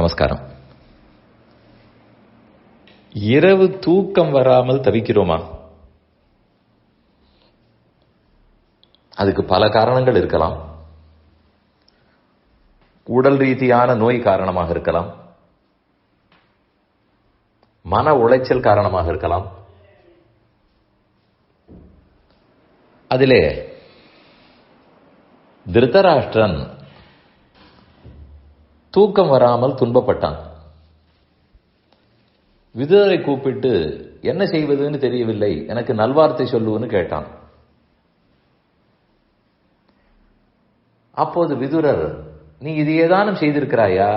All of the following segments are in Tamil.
நமஸ்காரம். இரவு தூக்கம் வராமல் தவிக்கிறோமா? அதுக்கு பல காரணங்கள் இருக்கலாம். உடல் ரீதியான நோய் காரணமாக இருக்கலாம். மன உளைச்சல் காரணமாக இருக்கலாம். அதிலே திருதராஷ்டிரன் தூக்கம் வராமல் துன்பப்பட்டான். விதுரரை கூப்பிட்டு என்ன செய்வதுன்னு தெரியவில்லை எனக்கு நல்வார்த்தை சொல்லுவன்னு கேட்டான். அப்போது விதுரர் நீ இது ஏதானும் செய்திருக்கிறாயா?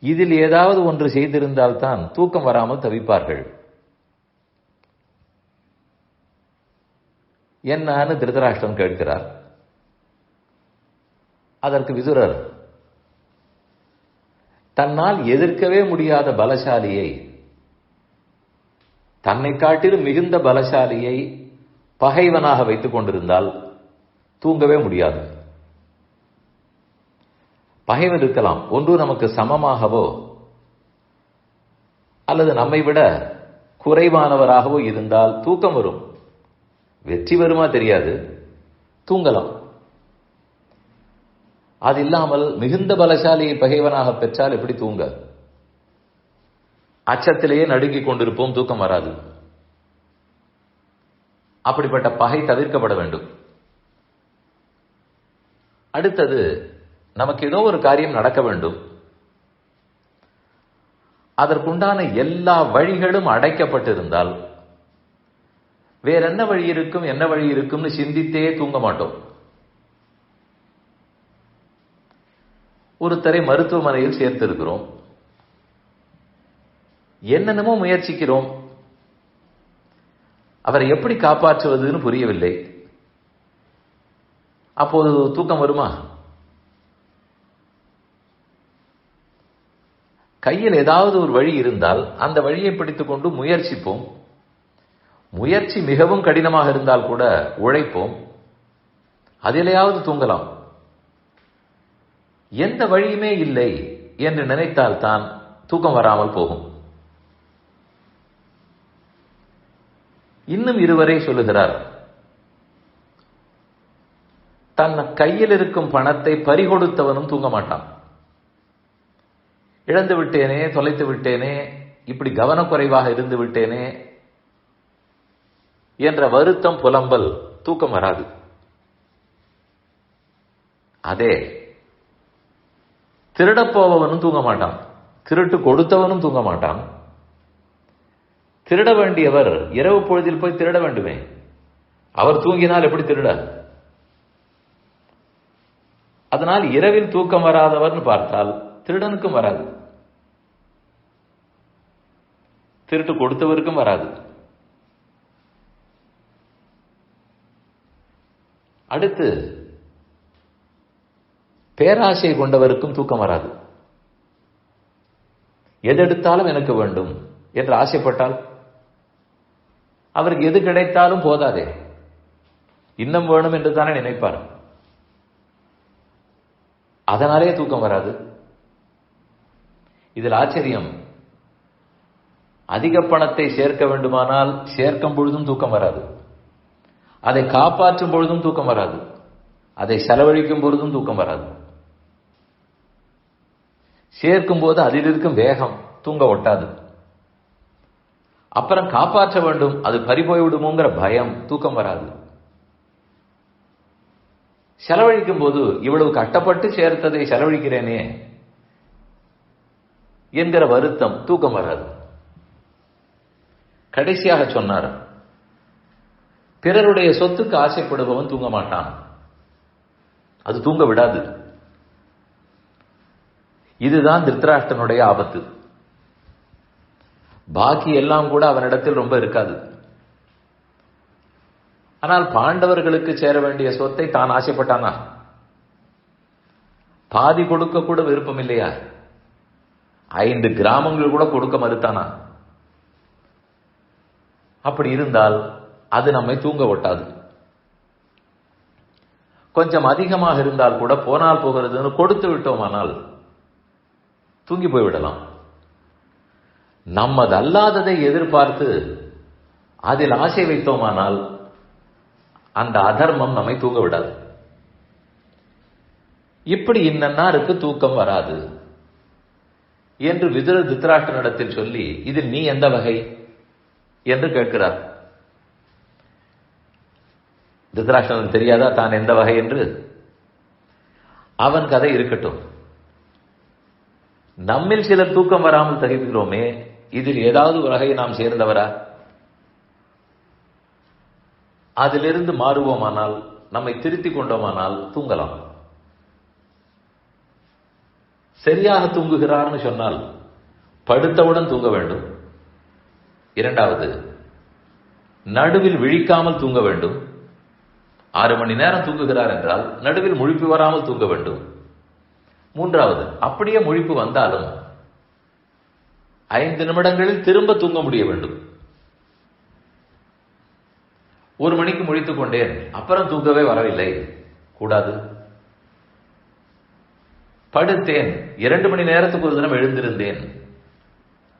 இதில் ஏதாவது ஒன்று செய்திருந்தால்தான் தூக்கம் வராமல் தவிப்பார்கள். என்னன்னு திருதராஷ்டிரம் கேட்கிறார். அதற்கு விதுரர் தன்னால் எதிர்க்கவே முடியாத பலசாலியை தன்னை காட்டிலும் மிகுந்த பலசாலியை பகைவனாக வைத்துக் கொண்டிருந்தால் தூங்கவே முடியாது. பகைவன் இருக்கலாம். ஒன்று நமக்கு சமமாகவோ அல்லது நம்மை விட குறைவானவராகவோ இருந்தால் தூக்கம் வரும். வெற்றி வருமா தெரியாது. தூங்கலாம். அது இல்லாமல் மிகுந்த பலசாலியை பகைவனாக பெற்றால் எப்படி தூங்க? அச்சத்திலேயே நடுங்கிக் கொண்டிருப்போம் தூக்கம் வராது. அப்படிப்பட்ட பகை தவிர்க்கப்பட வேண்டும். அடுத்தது நமக்கு ஏதோ ஒரு காரியம் நடக்க வேண்டும். அதற்குண்டான எல்லா வழிகளும் அடைக்கப்பட்டிருந்தால் வேற என்ன வழி இருக்கும் என்ன வழி இருக்கும்னு சிந்தித்தே தூங்க மாட்டோம். ஒருத்தரை மருத்துவமனையில் சேர்த்திருக்கிறோம். என்னென்னமோ முயற்சிக்கிறோம். அவரை எப்படி காப்பாற்றுவதுன்னு புரியவில்லை. அப்போது தூக்கம் வருமா? கையில் ஏதாவது ஒரு வழி இருந்தால் அந்த வழியை பிடித்துக்கொண்டு முயற்சிப்போம். முயற்சி மிகவும் கடினமாக இருந்தால் கூட உழைப்போம். அதிலேயாவது தூங்கலாம். எந்த வழியுமே இல்லை என்று நினைத்தால் தான் தூக்கம் வராமல் போகும். இன்னும் இருவரை சொல்லுகிறார் தன் கையில் இருக்கும் பணத்தை பறிகொடுத்தவனும் தூங்க மாட்டான். இழந்து விட்டேனே தொலைத்து விட்டேனே இப்படி கவனக்குறைவாக இருந்து விட்டேனே என்ற வருத்தம் புலம்பல் தூக்கம் வராது. அதே திருடப்போவனும் தூங்க மாட்டான். திருட்டு கொடுத்தவனும் தூங்க மாட்டான். திருட வேண்டியவர் இரவு பொழுதில் போய் திருட வேண்டுமே. அவர் தூங்கினால் எப்படி திருட? அதனால் இரவில் தூக்கம் வராதவர்னு பார்த்தால் திருடனுக்கும் வராது. திருட்டு கொடுத்தவருக்கும் வராது. அடுத்து பேராசை கொண்டவருக்கும் தூக்கம் வராது. எதெடுத்தாலும் எனக்கு வேண்டும் என்று ஆசைப்பட்டால் அவருக்கு எது கிடைத்தாலும் போதாதே. இன்னும் வேணும் என்று தானே நினைப்பார். அதனாலே தூக்கம் வராது. இதில் ஆச்சரியம். அதிக பணத்தை சேர்க்க வேண்டுமானால் சேர்க்கும் பொழுதும் தூக்கம் வராது. அதை காப்பாற்றும் பொழுதும் தூக்கம் வராது. அதை செலவழிக்கும் பொழுதும் தூக்கம் வராது. சேர்க்கும் போது அதில் இருக்கும் வேகம் தூங்க ஒட்டாது. அப்புறம் காப்பாற்ற வேண்டும். அது பறிபோய் விடுமோங்கிற பயம் தூக்கம் வராது. செலவழிக்கும் போது இவ்வளவு கட்டப்பட்டு சேர்த்ததை செலவழிக்கிறேனே என்கிற வருத்தம் தூக்கம் வராது. கடைசியாக சொன்னார் பிறருடைய சொத்துக்கு ஆசைப்படுபவன் தூங்க மாட்டான். அது தூங்க விடாது. இதுதான் திருத்தராஷ்டனுடைய ஆபத்து. பாக்கி எல்லாம் கூட அவனிடத்தில் ரொம்ப இருக்காது. ஆனால் பாண்டவர்களுக்கு சேர வேண்டிய சொத்தை தான் ஆசைப்பட்டானா? பாதி கொடுக்க கூட விருப்பம் இல்லையா ஐந்து கிராமங்கள் கூட கொடுக்க மறுத்தானா? அப்படி இருந்தால் அது நம்மை தூங்க ஒட்டாது. கொஞ்சம் அதிகமாக இருந்தால் கூட போனால் போகிறதுன்னு கொடுத்து விட்டோமானால் தூங்கி போய்விடலாம். நம்மதல்லாததை எதிர்பார்த்து அதில் ஆசை வைத்தோமானால் அந்த அதர்மம் நம்மை தூங்க விடாது இப்படி இன்னன்னாருக்கு தூக்கம் வராது என்று விதுர திருத்தராஷ்டனிடத்தில் சொல்லி இதில் நீ எந்த வகை? என்று கேட்கிறார். திருத்தராஷ்டிரனுக்கு தெரியாதா தான் எந்த வகை? என்று. அவன் கதை இருக்கட்டும். நம்மில் சிலர் தூக்கம் வராமல் தகிக்கிறோமே இதில் ஏதாவது ஒரு வகையை நாம் சேர்ந்தவரா? அதிலிருந்து மாறுவோமானால் நம்மை திருத்திக் கொண்டோமானால் தூங்கலாம். சரியாக தூங்குகிறார்னு சொன்னால் படுத்தவுடன் தூங்க வேண்டும். இரண்டாவது நடுவில் விழிக்காமல் தூங்க வேண்டும். ஆறு மணி நேரம் தூங்குகிறார் என்றால் நடுவில் முழுப்பி வராமல் தூங்க வேண்டும். மூன்றாவது அப்படியே முழிப்பு வந்தாலும் ஐந்து நிமிடங்களில் திரும்ப தூங்க முடிய வேண்டும். ஒரு மணிக்கு முழித்துக் கொண்டேன் அப்புறம் தூங்கவே வரவில்லை. கூடாது. படுத்தேன் இரண்டு மணி நேரத்துக்கு ஒரு தினம் எழுந்திருந்தேன்.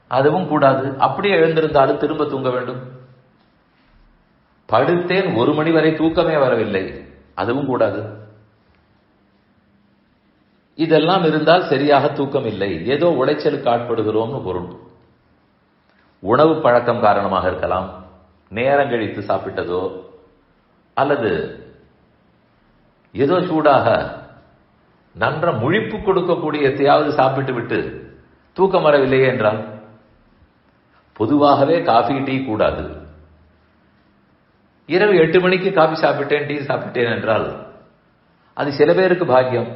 அதுவும் கூடாது. அப்படியே எழுந்திருந்தாலும் திரும்ப தூங்க வேண்டும். படுத்தேன் ஒரு மணி வரை தூக்கமே வரவில்லை. அதுவும் கூடாது. இதெல்லாம் இருந்தால் சரியாக தூக்கம் இல்லை ஏதோ உளைச்சலுக்கு ஆட்படுகிறோம்னு பொருள். உணவு பழக்கம் காரணமாக இருக்கலாம். நேரம் கழித்து சாப்பிட்டதோ அல்லது ஏதோ சூடாக நன்ற முழிப்பு கொடுக்கக்கூடிய எத்தையாவது சாப்பிட்டு விட்டு தூக்கம் வரவில்லையே என்றால்? பொதுவாகவே காஃபி டீ கூடாது. இரவு எட்டு மணிக்கு காஃபி சாப்பிட்டேன் டீ சாப்பிட்டேன் என்றால் அது சில பேருக்கு பாக்கியம்.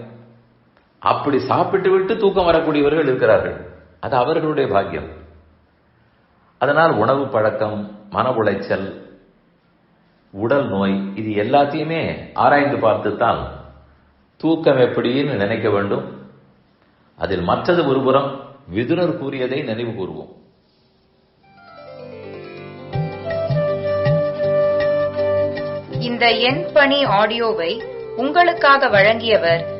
அப்படி சாப்பிட்டு விட்டு தூக்கம் வரக்கூடியவர்கள் இருக்கிறார்கள். அது அவர்களுடைய பாக்கியம். அதனால் உணவு பழக்கம் மன உளைச்சல் உடல் நோய் இது எல்லாத்தையுமே ஆராய்ந்து பார்த்துத்தான் தூக்கம் எப்படின்னு நினைக்க வேண்டும். அதில் மற்றது ஒருபுறம் விதுரர் கூறியதை நினைவு கூறுவோம். இந்த எண் பணி ஆடியோவை உங்களுக்காக வழங்கியவர்